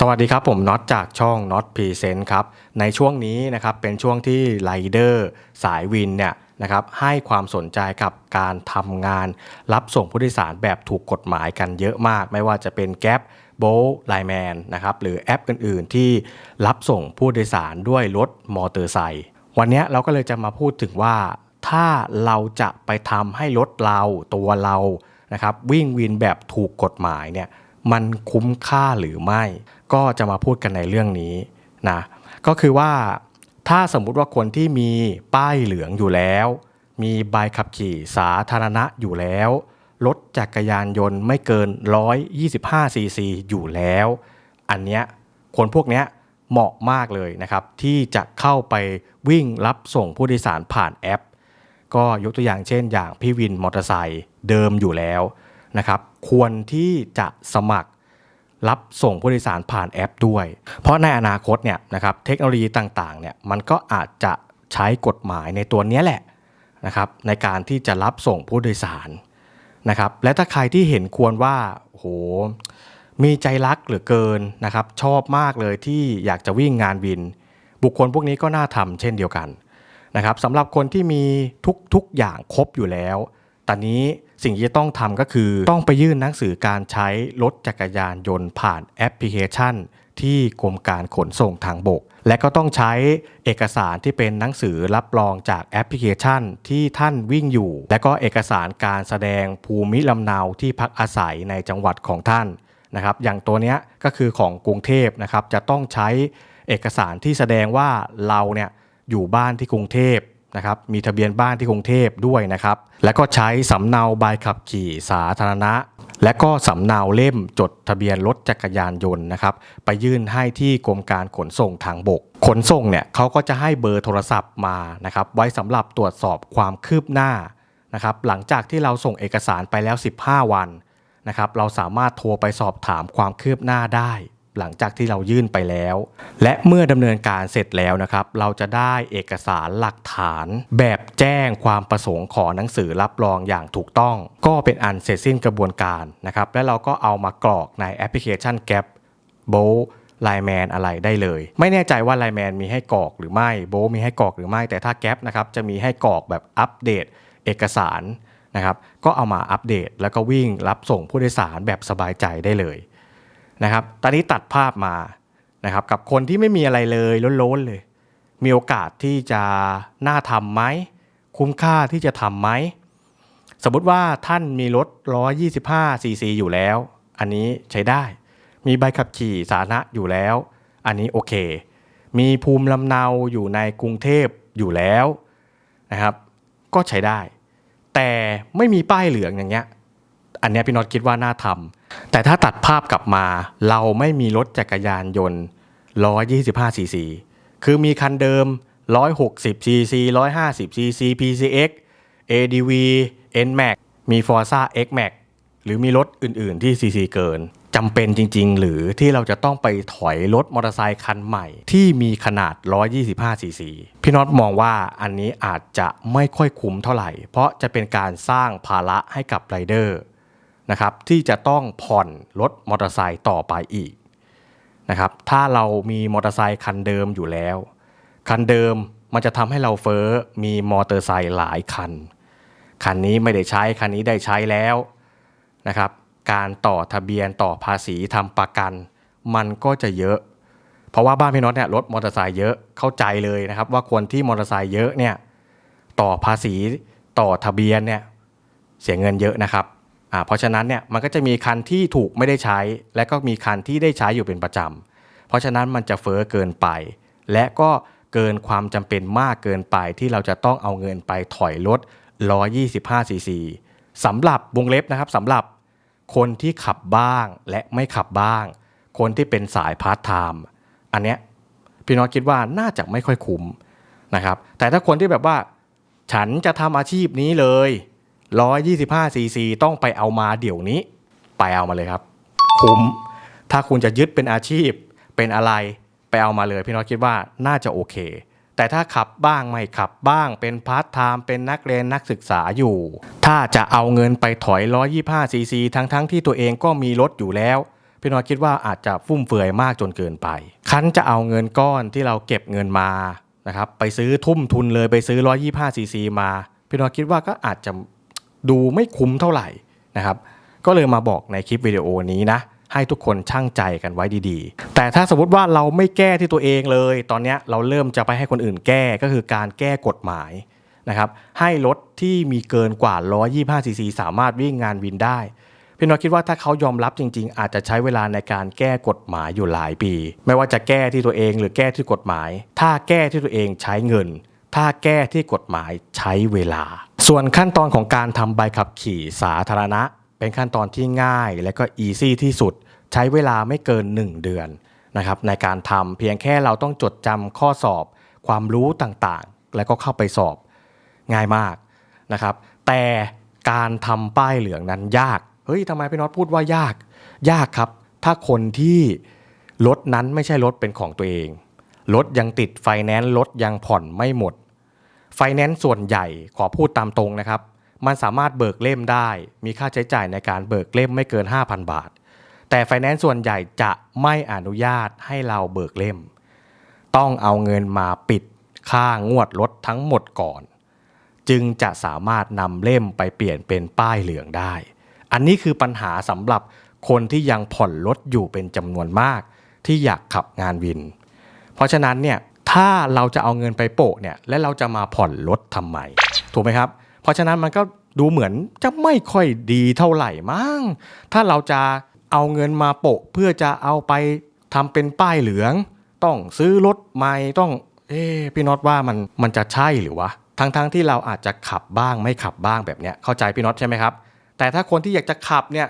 สวัสดีครับ ผมน็อตจากช่อง Not Present ครับ ในช่วงนี้นะครับเป็นช่วงที่ไรเดอร์สายวินเนี่ยนะครับให้ความสนใจกับการทำงานรับส่งผู้โดยสารแบบถูกกฎหมายกันเยอะมาก ไม่ว่าจะเป็นแก๊ปโบไลแมนนะครับหรือแอปอื่นๆ ที่รับส่งผู้โดยสารด้วยรถมอเตอร์ไซค์วันนี้เราก็เลยจะมาพูดถึงว่าถ้าเราจะไปทำให้รถเราตัวเรานะครับวิ่งวินแบบถูกกฎหมายเนี่ย มันคุ้มค่าหรือไม่ ก็จะมาพูดกันในเรื่องนี้นะก็คือว่าถ้าสมมุติว่าคนที่มีป้ายเหลืองอยู่แล้ว มีใบขับขี่สาธารณะอยู่แล้วรถจักรยานยนต์ไม่เกิน 125ซีซีอยู่แล้ว อันเนี้ยคนพวกเนี้ยเหมาะมากเลยนะครับ ที่จะเข้าไปวิ่งรับส่งผู้โดยสารผ่านแอป ก็ยกตัวอย่างเช่น อย่างพี่วินมอเตอร์ไซค์เดิมอยู่แล้วนะครับ ควรที่จะสมัครรับส่งผู้โดยสารผ่านแอปด้วย เพราะในอนาคตเนี่ยนะครับเทคโนโลยีต่างๆเนี่ยมันก็อาจจะใช้กฎหมายในตัวนี้แหละนะครับในการที่จะรับส่งผู้โดยสารนะครับและถ้าใครที่เห็นควรว่าโหมีใจรักเหลือเกินนะครับชอบมากเลยที่อยากจะวิ่งงานวิน บุคคลพวกนี้ก็น่าทำเช่นเดียวกันนะครับสำหรับคนที่มีทุกๆอย่างครบอยู่แล้ว ตอนนี้ สิ่งที่จะต้องทำก็คือ ต้องไปยื่นหนังสือการใช้รถจักรยานยนต์ผ่านแอปพลิเคชัน ที่กรมการขนส่งทางบก และก็ต้องใช้เอกสารที่เป็นหนังสือรับรองจากแอปพลิเคชันที่ท่านวิ่งอยู่ และก็เอกสารการแสดงภูมิลำเนาที่พักอาศัยในจังหวัดของท่านนะครับอย่างตัวเนี้ยก็คือของกรุงเทพนะครับจะต้องใช้เอกสารที่แสดงว่าเราเนี่ยอยู่บ้านที่กรุงเทพ นะครับมีทะเบียนบ้านที่กรุงเทพด้วยนะครับและก็ใช้สำเนาใบขับขี่สาธารณะ และก็สำเนาเล่มจดทะเบียนรถจักรยานยนต์นะครับไปยื่นให้ที่กรมการขนส่งทางบก ขนส่งเนี่ยเขาก็จะให้เบอร์โทรศัพท์มานะครับไว้สำหรับตรวจสอบความคืบหน้านะครับหลังจากที่เราส่งเอกสารไปแล้ว 15 วันนะครับเราสามารถโทรไปสอบถามความคืบหน้าได้ หลังจากที่เรายื่นไปแล้ว และเมื่อดำเนินการเสร็จแล้วนะครับ เราจะได้เอกสารหลักฐาน แบบแจ้งความประสงค์ขอหนังสือรับรองอย่างถูกต้อง ก็เป็นอันเสร็จสิ้นกระบวนการนะครับ และเราก็เอามากรอกในแอปพลิเคชัน Gap โบไลแมนอะไรได้เลย ไม่แน่ใจว่าไลแมนมีให้กรอกหรือไม่โบมีให้กรอกหรือไม่ แต่ถ้าแก๊ปนะครับจะมีให้กรอกแบบอัปเดต เอกสารนะครับก็เอามาอัปเดตแล้วก็วิ่งรับส่งผู้โดยสารแบบสบายใจได้เลย นะครับ ตอนนี้ตัดภาพมานะครับกับคนที่ไม่มีอะไรเลยล้นๆเลย มีโอกาสที่จะน่าทำไหมคุ้มค่าที่จะทำไหมสมมติว่าท่านมีรถ 125 ซีซีอยู่แล้ว อันนี้ใช้ได้ มีใบขับขี่สาธารณะอยู่แล้ว อันนี้โอเค มีภูมิลำเนาอยู่ในกรุงเทพอยู่แล้วนะครับ ก็ใช้ได้ แต่ไม่มีป้ายเหลืองอย่างเงี้ย อันเนี้ยพี่น็อตคิดว่าน่าทำ แต่ถ้าตัดภาพกลับมา เราไม่มีรถจักรยานยนต์ 125ซีซีคือมีคันเดิม 160ซีซี150ซีซี PCX ADV NMAX มี Forza XMAX หรือมีรถอื่น ๆ ที่ CC เกินจำเป็นจริง ๆ หรือที่เราจะต้องไปถอยรถมอเตอร์ไซคันใหม่ ที่มีขนาด 125ซีซีพี่น็อตมองว่าอันนี้อาจจะไม่ค่อยคุ้มเท่าไหร่ เพราะจะเป็นการสร้างภาระให้กับไรเดอร์ นะครับที่จะต้องผ่อนรถมอเตอร์ไซค์ต่อไปอีกนะครับถ้าเรามีมอเตอร์ไซค์คันเดิมอยู่แล้ว คันเดิมมันจะทำให้เราเฟอ้อมีมอเตอร์ไซค์หลายคัน คันนี้ไม่ได้ใช้คันนี้ได้ใช้แล้วนะครับการต่อทะเบียนต่อภาษีทำประกัน มันก็จะเยอะ เพราะว่าบ้านพี่น็อตเนี่ยรถมอเตอร์ไซค์เยอะเข้าใจเลยนะครับว่าคนที่มอเตอร์ไซค์เยอะเนี่ยต่อภาษีต่อทะเบียนเนี่ยเสียเงินเยอะนะครับ อ่าเพราะฉะนั้นเนี่ยมันก็จะมีคันที่ถูกไม่ได้ใช้ และก็มีคันที่ได้ใช้อยู่เป็นประจำเพราะฉะนั้นมันจะเฟอ้อเกินไป และก็เกินความจำเป็นมากเกินไปที่เราจะต้องเอาเงินไปถอยรถ125ซีซีสำหรับวงเล็บนะครับสำหรับคนที่ขับบ้างและไม่ขับบ้าง คนที่เป็นสายพาร์ทไทม์อันเนี้ยพี่น้องคิดว่าน่าจะไม่ค่อยคุ้มนะครับแต่ถ้าคนที่แบบว่า ฉันจะทำอาชีพนี้เลย 125ซีซีต้องไปเอามาเดี๋ยวนี้ ไปเอามาเลยครับ คุ้ม ถ้าคุณจะยึดเป็นอาชีพเป็นอะไรไปเอามาเลยพี่น้องคิดว่าน่าจะโอเค แต่ถ้าขับบ้างไม่ขับบ้างเป็นพาร์ทไทม์เป็นนักเรียนนักศึกษาอยู่ ถ้าจะเอาเงินไปถอย 125ซีซีทั้งๆทที่ตัวเองก็มีรถอยู่แล้วพี่น้อยคิดว่าอาจจะฟุ่มเฟือยมากจนเกินไป คันจะเอาเงินก้อนที่เราเก็บเงินมานะครับไปซื้อทุ่มทุนเลยไปซื้อ 125ซีซีมา พี่น้อยคิดว่าก็อาจจะ ดูไม่คุ้มเท่าไหร่นะครับก็เลยมาบอกในคลิปวิดีโอนี้นะให้ทุกคนช่างใจกันไว้ดีๆ แต่ถ้าสมมติว่าเราไม่แก้ที่ตัวเองเลย ตอนนี้เราเริ่มจะไปให้คนอื่นแก้ก็คือการแก้กฎหมายนะครับให้รถที่มีเกินกว่า 125ซีซีสามารถวิ่งงานวินได้พี่น้อยคิดว่าถ้าเขายอมรับจริง ๆ อาจจะใช้เวลาในการแก้กฎหมายอยู่หลายปี ไม่ว่าจะแก้ที่ตัวเองหรือแก้ที่กฎหมาย ถ้าแก้ที่ตัวเองใช้เงิน ถ้าแก้ที่กฎหมายใช้เวลา ส่วนขั้นตอนของการทำใบขับขี่สาธารณะ เป็นขั้นตอนที่ง่ายและก็อีซี่ที่สุด ใช้เวลาไม่เกิน 1 เดือนนะครับในการทำเพียงแค่เราต้องจดจำข้อสอบ ความรู้ต่างๆ แล้วก็เข้าไปสอบง่ายมากนะครับ แต่การทำป้ายเหลืองนั้นยาก เฮ้ยทำไมพี่น็อตพูดว่ายาก ยากครับ ถ้าคนที่รถนั้นไม่ใช่รถเป็นของตัวเอง รถยังติดไฟแนนซ์รถยังผ่อนไม่หมด ไฟแนนซ์ส่วนใหญ่ขอพูดตามตรงนะครับ มันสามารถเบิกเล่มได้ มีค่าใช้จ่ายในการเบิกเล่มไม่เกิน 5,000 บาท แต่ไฟแนนซ์ส่วนใหญ่จะไม่อนุญาตให้เราเบิกเล่ม ต้องเอาเงินมาปิดค่างวดรถทั้งหมดก่อน จึงจะสามารถนำเล่มไปเปลี่ยนเป็นป้ายเหลืองได้ อันนี้คือปัญหาสำหรับคนที่ยังผ่อนรถอยู่เป็นจำนวนมาก ที่อยากขับงานวิน เพราะฉะนั้นเนี่ย ถ้าเราจะเอาเงินไปโปะเนี่ยและเราจะมาผ่อนรถทำไม ถูกไหมครับ เพราะฉะนั้นมันก็ดูเหมือนจะไม่ค่อยดีเท่าไหร่มั้งถ้าเราจะเอาเงินมาโปะเพื่อจะเอาไปทำเป็นป้ายเหลือง ต้องซื้อรถใหม่ต้องเอ๊พี่น็อตว่ามันมันจะใช่หรือวะทั้งๆทที่เราอาจจะขับบ้างไม่ขับบ้างแบบเนี้ยเข้าใจพี่น็อตใช่ไหมครับ แต่ถ้าคนที่อยากจะขับเนี่ย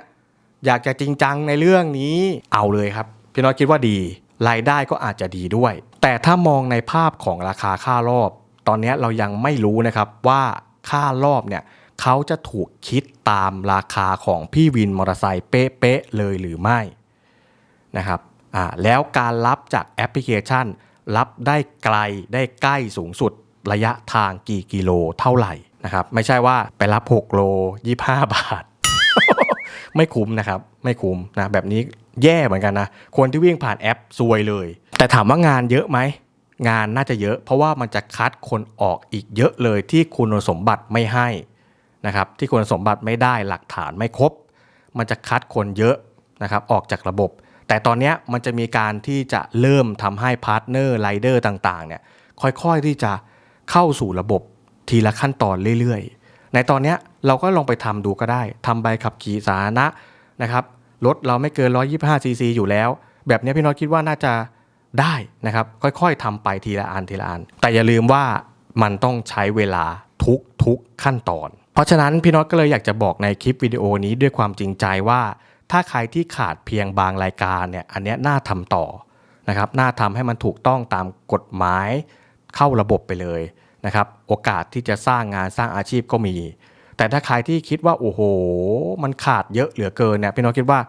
อยากจะจริงจังในเรื่องนี้เอาเลยครับ พี่น็อตคิดว่าดี รายได้ก็อาจจะดีด้วย แต่ถ้ามองในภาพของราคาค่ารอบ ตอนนี้เรายังไม่รู้นะครับว่าค่ารอบเนี่ยเขาจะถูกคิดตามราคาของพี่วินมอเตอร์ไซค์เป๊ะๆเลยหรือไม่นะครับอ่าแล้วการรับจากแอปพลิเคชัน รับได้ไกลได้ใกล้สูงสุดระยะทางกี่กิโลเท่าไหร่นะครับไม่ใช่ว่าไปรับ 6 โล 25 บาท ไม่คุ้มนะครับ ไม่คุ้มนะแบบนี้ แย่เหมือนกันนะ คนที่วิ่งผ่านแอปซวยเลย แต่ถามว่างานเยอะไหม งานน่าจะเยอะ เพราะว่ามันจะคัดคนออกอีกเยอะเลยที่คุณสมบัติไม่ให้นะครับที่คุณสมบัติไม่ได้หลักฐานไม่ครบ มันจะคัดคนเยอะนะครับออกจากระบบ แต่ตอนนี้มันจะมีการที่จะเริ่มทำให้พาร์ทเนอร์ไรเดอร์ต่างๆเนี่ยค่อยๆที่จะเข้าสู่ระบบทีละขั้นตอนเรื่อยๆ ในตอนนี้เราก็ลองไปทำดูก็ได้ทำใบขับขี่สาธารณะนะครับ รถเราไม่เกิน 125ซีซีอยู่แล้ว แบบนี้พี่น้อยคิดว่าน่าจะได้นะครับ ค่อยๆทำไปทีละอันทีละอัน แต่อย่าลืมว่ามันต้องใช้เวลาทุกทุกๆขั้นตอน เพราะฉะนั้นพี่น็อตก็เลยอยากจะบอกในคลิปวิดีโอนี้ด้วยความจริงใจว่า ถ้าใครที่ขาดเพียงบางรายการเนี่ยอันนี้น่าทำต่อนะครับน่าทำให้มันถูกต้องตามกฎหมายเข้าระบบไปเลยนะครับโอกาสที่จะสร้างงานสร้างอาชีพก็มี แต่ถ้าใครที่คิดว่าโอ้โห มันขาดเยอะเหลือเกินเนี่ยพี่น้องคิดว่า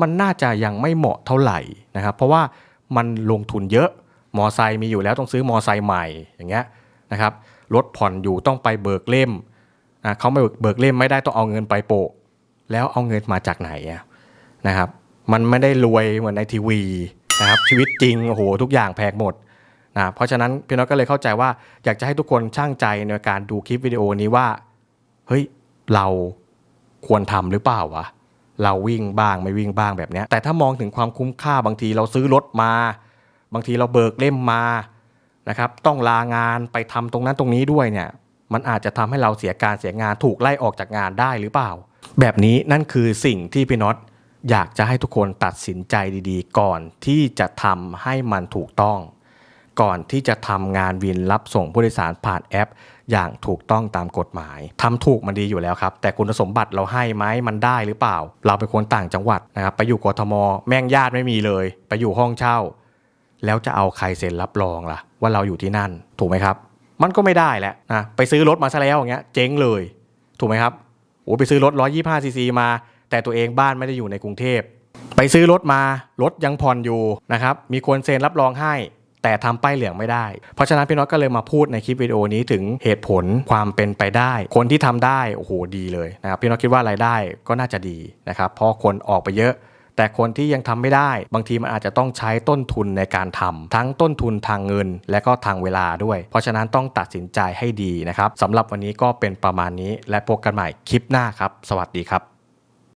มันน่าจะยังไม่เหมาะเท่าไหร่นะครับเพราะว่ามันลงทุนเยอะมอไซค์มีอยู่แล้วต้องซื้อมอไซค์ใหม่อย่างเงี้ยนะครับรถผ่อนอยู่ต้องไปเบิกเล่มนะเขาไม่เบิกเล่มไม่ได้ต้องเอาเงินไปโปะ แล้วเอาเงินมาจากไหนนะครับ มันไม่ได้รวยเหมือนในทีวีนะครับชีวิตจริงโอ้โหทุกอย่างแพงหมดนะเพราะฉะนั้นพี่น้องก็เลยเข้าใจว่าอยากจะให้ทุกคนช่างใจในการดูคลิปวิดีโอนี้ว่า เฮ้ยเราควรทำหรือเปล่าวะเราวิ่งบ้างไม่วิ่งบ้างแบบนี้แต่ถ้ามองถึงความคุ้มค่าบางทีเราซื้อรถมา บางทีเราเบิกเล่มมานะครับ ต้องลางานไปทำตรงนั้นตรงนี้ด้วยเนี่ย มันอาจจะทำให้เราเสียการเสียงานถูกไล่ออกจากงานได้หรือเปล่า แบบนี้นั่นคือสิ่งที่พี่น็อตอยากจะให้ทุกคนตัดสินใจดีๆ ก่อนที่จะทำให้มันถูกต้อง ก่อนที่จะทำงานวินรับส่งผู้โดยสารผ่านแอป อย่างถูกต้องตามกฎหมายทำถูกมันดีอยู่แล้วครับ แต่คุณสมบัติเราให้ไหมมันได้หรือเปล่า เราเป็นคนต่างจังหวัดนะครับไปอยู่กทม แม่งญาติไม่มีเลย ไปอยู่ห้องเช่า แล้วจะเอาใครเซ็นรับรองล่ะ ว่าเราอยู่ที่นั่นถูกไหมครับ มันก็ไม่ได้แหละนะไปซื้อรถมาซะแล้วอย่างเงี้ยเจ๊งเลย ถูกไหมครับโอ้ไปซื้อรถ125ซีซีมา แต่ตัวเองบ้านไม่ได้อยู่ในกรุงเทพไปซื้อรถมารถยังผ่อนอยู่นะครับมีคนเซ็นรับรองให้ แต่ทำป้ายเหลืองไม่ได้ เพราะฉะนั้นพี่น็อตก็เลยมาพูดในคลิปวิดีโอนี้ถึงเหตุผลความเป็นไปได้ คนที่ทำได้โอ้โหดีเลยนะครับพี่น็อตคิดว่ารายได้ก็น่าจะดีนะครับเพราะคนออกไปเยอะแต่คนที่ยังทำไม่ได้ บางทีมันอาจจะต้องใช้ต้นทุนในการทำทั้งต้นทุนทางเงิน และก็ทางเวลาด้วย เพราะฉะนั้นต้องตัดสินใจให้ดีนะครับสำหรับวันนี้ก็เป็นประมาณนี้ และพบกันใหม่คลิปหน้าครับ สวัสดีครับ